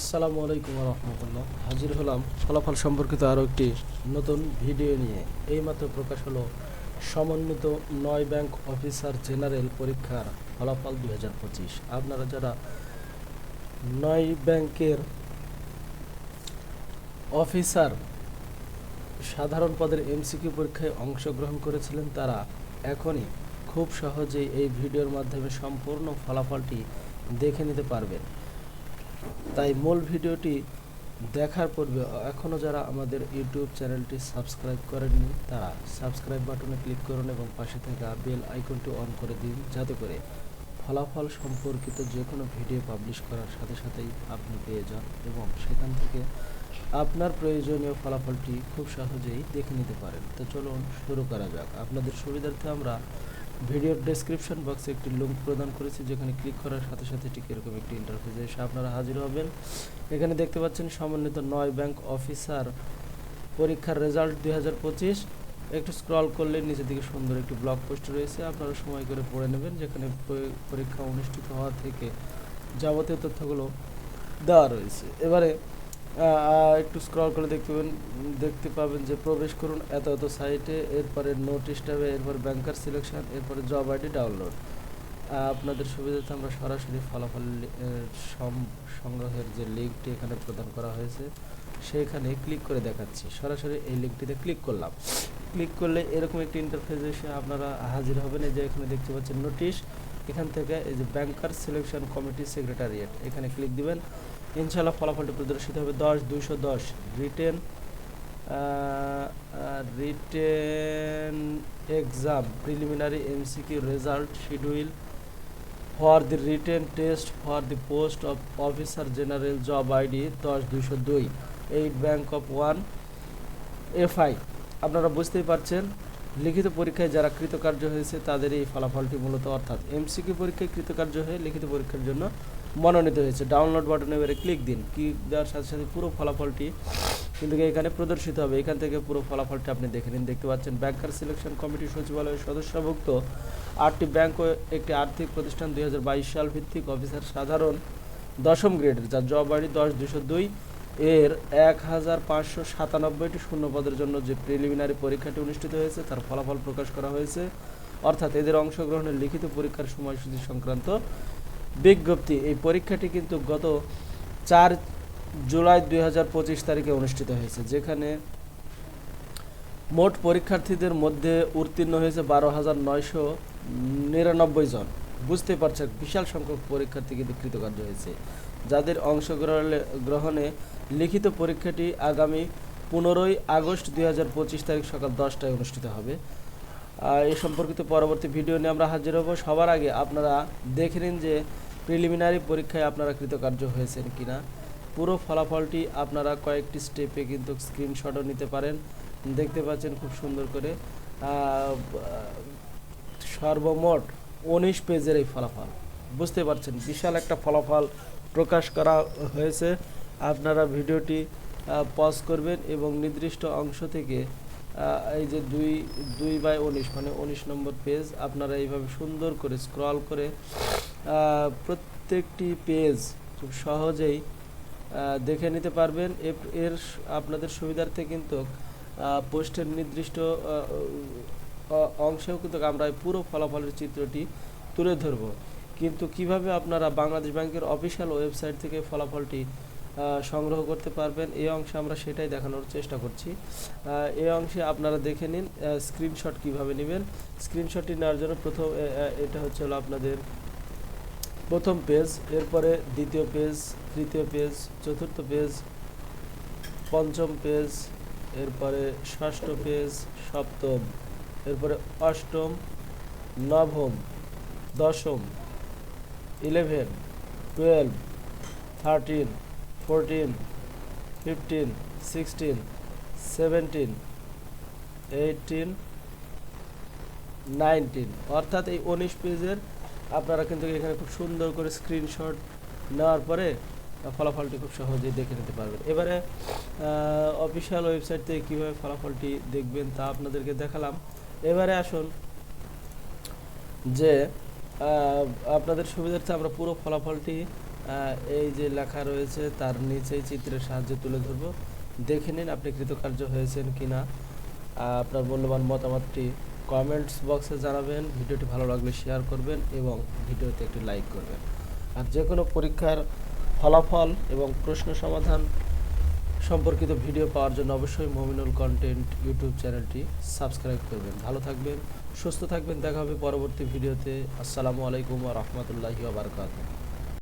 আসসালামু আলাইকুম রহমতুল্লাহ। হাজির হলাম ফলাফল সম্পর্কিত আরও একটি নতুন ভিডিও নিয়ে। এইমাত্র প্রকাশ হলো সমন্বিত নয় ব্যাংক অফিসার জেনারেল পরীক্ষার ফলাফল দুই হাজার পঁচিশ। আপনারা যারা নয় ব্যাংকের অফিসার, সাধারণ পদের এমসিকিউ পরীক্ষায় অংশগ্রহণ করেছিলেন, তারা এখনই খুব সহজেই এই ভিডিওর মাধ্যমে সম্পূর্ণ ফলাফলটি দেখে নিতে পারবেন। তাই মূল ভিডিওটি দেখার পূর্বে এখনও যারা আমাদের ইউটিউব চ্যানেলটি সাবস্ক্রাইব করেননি, তারা সাবস্ক্রাইব বাটনে ক্লিক করুন এবং পাশে থাকা বেল আইকনটি অন করে দিন যাতে করে ফলাফল সম্পর্কিত যে কোনো ভিডিও পাবলিশ করার সাথে সাথেই আপনি পেয়ে যান এবং সেখান থেকে আপনার প্রয়োজনীয় ফলাফলটি খুব সহজেই দেখে নিতে পারেন। তো চলুন শুরু করা যাক। আপনাদের সুবিধার্থে আমরা ভিডিওর ডেসক্রিপশন বক্সে একটি লিঙ্ক প্রদান করেছি, যেখানে ক্লিক করার সাথে সাথে ঠিক এরকম একটি ইন্টারফেসে এসে আপনারা হাজির হবেন। এখানে দেখতে পাচ্ছেন সমন্বিত নয় ব্যাংক অফিসার পরীক্ষার রেজাল্ট দুই হাজার পঁচিশ। একটু স্ক্রল করলে নিচের দিকে সুন্দর একটি ব্লগ পোস্ট রয়েছে, আপনারা সময় করে পড়ে নেবেন, যেখানে পরীক্ষা অনুষ্ঠিত হওয়া থেকে যাবতীয় তথ্যগুলো দেওয়া রয়েছে। এবারে একটু স্ক্রল করে দেখতে পাবেন দেখতে পাবেন যে প্রবেশ করুন, এত এত সাইটে এরপরে নোটিশ ট্যাবে, এরপর ব্যাংকার সিলেকশন এরপরে জব আইডি ডাউনলোড আপনাদের সুবিধাতে আমরা সরাসরি ফলাফল সংগ্রহের যে লিঙ্কটি এখানে প্রদান করা হয়েছে সেইখানে ক্লিক করে দেখাচ্ছি। সরাসরি এই লিঙ্কটিতে ক্লিক করলাম। ক্লিক করলে এরকম একটি ইন্টারফেস এসে আপনারা হাজির হবেন। এই যে এখানে দেখতে পাচ্ছেন নোটিশ এখান থেকে এই যে ব্যাংকার সিলেকশন কমিটি সেক্রেটারিয়েট এখানে ক্লিক দিবেন। ইনশাল্লাহ ফলাফলটি প্রদর্শিত হবে দশ দুইশো দশ। Written written exam preliminary MCQ result schedule for the written test for the post of officer general job ID দশ দুইশো দুই। Eight bank of one FI আপনারা বুঝতেই পারছেন লিখিত পরীক্ষায় যারা কৃতকার্য হয়েছে, তাদের এই ফলাফলটি মূলত অর্থাৎ এমসিকিউ পরীক্ষায় কৃতকার্য হয়ে লিখিত পরীক্ষার জন্য মনোনীত হয়েছে। ডাউনলোড বাটনে এবারে ক্লিক দিন। ক্লিক দেওয়ার সাথে সাথে পুরো ফলাফলটি কিন্তু এখানে প্রদর্শিত হবে। এখান থেকে পুরো ফলাফলটি আপনি দেখে নিন। দেখতে পাচ্ছেন, ব্যাংকার সিলেকশন কমিটি সচিবালয়ের সদস্যভুক্ত আটটি ব্যাংক ও একটি আর্থিক প্রতিষ্ঠান দুই হাজার বাইশ সাল ভিত্তিক অফিসার সাধারণ দশম গ্রেডের, যার জব আইডি দশ, দুশো দুই এর এক হাজার পাঁচশো সাতানব্বইটি শূন্য পদের জন্য যে প্রিলিমিনারি পরীক্ষাটি অনুষ্ঠিত হয়েছে, তার ফলাফল প্রকাশ করা হয়েছে। অর্থাৎ এদের অংশগ্রহণের লিখিত পরীক্ষার সময়সূচি সংক্রান্ত বিজ্ঞপ্তি। এই পরীক্ষাটি কিন্তু গত চার জুলাই দুই হাজার পঁচিশ তারিখে অনুষ্ঠিত হয়েছে, যেখানে মোট পরীক্ষার্থীদের মধ্যে উত্তীর্ণ হয়েছে বারো হাজার নয়শো নিরানব্বই জন। বুঝতে পারছেন, বিশাল সংখ্যক পরীক্ষার্থী কিন্তু কৃতকার্য হয়েছে। যাদের অংশগ্রহণে গ্রহণে লিখিত পরীক্ষাটি আগামী পনেরোই আগস্ট দুই হাজার পঁচিশ তারিখ সকাল দশটায় অনুষ্ঠিত হবে। এই সম্পর্কিত পরবর্তী ভিডিও নিয়ে আমরা হাজির হব। সবার আগে আপনারা দেখে নিন যে প্রিলিমিনারি পরীক্ষায় আপনারা কৃতকার্য হয়েছেন কিনা। পুরো ফলাফলটি আপনারা কয়েকটি স্টেপে কিন্তু স্ক্রিনশটও নিতে পারেন। দেখতে পাচ্ছেন খুব সুন্দর করে। সর্বমোট উনিশ পেজের এই ফলাফল। বুঝতে পারছেন, বিশাল একটা ফলাফল প্রকাশ করা হয়েছে। আপনারা ভিডিওটি পজ করবেন এবং নির্দিষ্ট অংশ থেকে এই যে দুই দুই বাই উনিশ মানে উনিশ নম্বর পেজ আপনারা এইভাবে সুন্দর করে স্ক্রল করে প্রত্যেকটি পেজ খুব সহজেই দেখে নিতে পারবেন। এর- আপনাদের সুবিধার্থে কিন্তু পোস্টের নির্দিষ্ট অংশেও কিন্তু আমরা পুরো ফলাফলের চিত্রটি তুলে ধরব। কিন্তু কীভাবে আপনারা বাংলাদেশ ব্যাংকের অফিসিয়াল ওয়েবসাইট থেকে ফলাফলটি সংগ্রহ করতে পারবেন, এই অংশে আমরা সেটাই দেখানোর চেষ্টা করছি। এই অংশে আপনারা দেখে নিন স্ক্রিনশট কীভাবে নেবেন। স্ক্রিনশটটি নেওয়ার জন্য প্রথম এটা হচ্ছে হলো আপনাদের প্রথম পেজ এরপরে দ্বিতীয় পেজ তৃতীয় পেজ চতুর্থ পেজ পঞ্চম পেজ এরপরে ষষ্ঠ পেজ সপ্তম, এরপরে অষ্টম, নবম, দশম eleven, twelve, thirteen, fourteen, fifteen, sixteen, seventeen, eighteen, nineteen. অর্থাৎ এই উনিশ পেজের আপনারা কিন্তু এখানে খুব সুন্দর করে স্ক্রিনশট নেওয়ার পরে ফলাফলটি খুব সহজেই দেখে নিতে পারবেন। এবারে অফিসিয়াল ওয়েবসাইট থেকে কীভাবে ফলাফলটি দেখবেন তা আপনাদেরকে দেখালাম। এবারে আসুন যে আপনাদের সুবিধার্থে আমরা পুরো ফলাফলটি এই যে লেখা রয়েছে তার নিচেই চিত্রের সাহায্যে তুলে ধরব। দেখে নিন আপনি কৃতকার্য হয়েছেন কি না আপনার মূল্যবান মতামতটি কমেন্টস বক্সে জানাবেন, ভিডিওটি ভালো লাগলে শেয়ার করবেন এবং ভিডিওতে একটি লাইক করবেন। আর যে কোনো পরীক্ষার ফলাফল এবং প্রশ্ন সমাধান সম্পর্কিত ভিডিও পাওয়ার জন্য অবশ্যই মমিনুল কন্টেন্ট ইউটিউব চ্যানেলটি সাবস্ক্রাইব করবেন। ভালো থাকবেন, সুস্থ থাকবেন। দেখা হবে পরবর্তী ভিডিওতে। আসসালামু আলাইকুম রহমতুল্লাহি বারকাত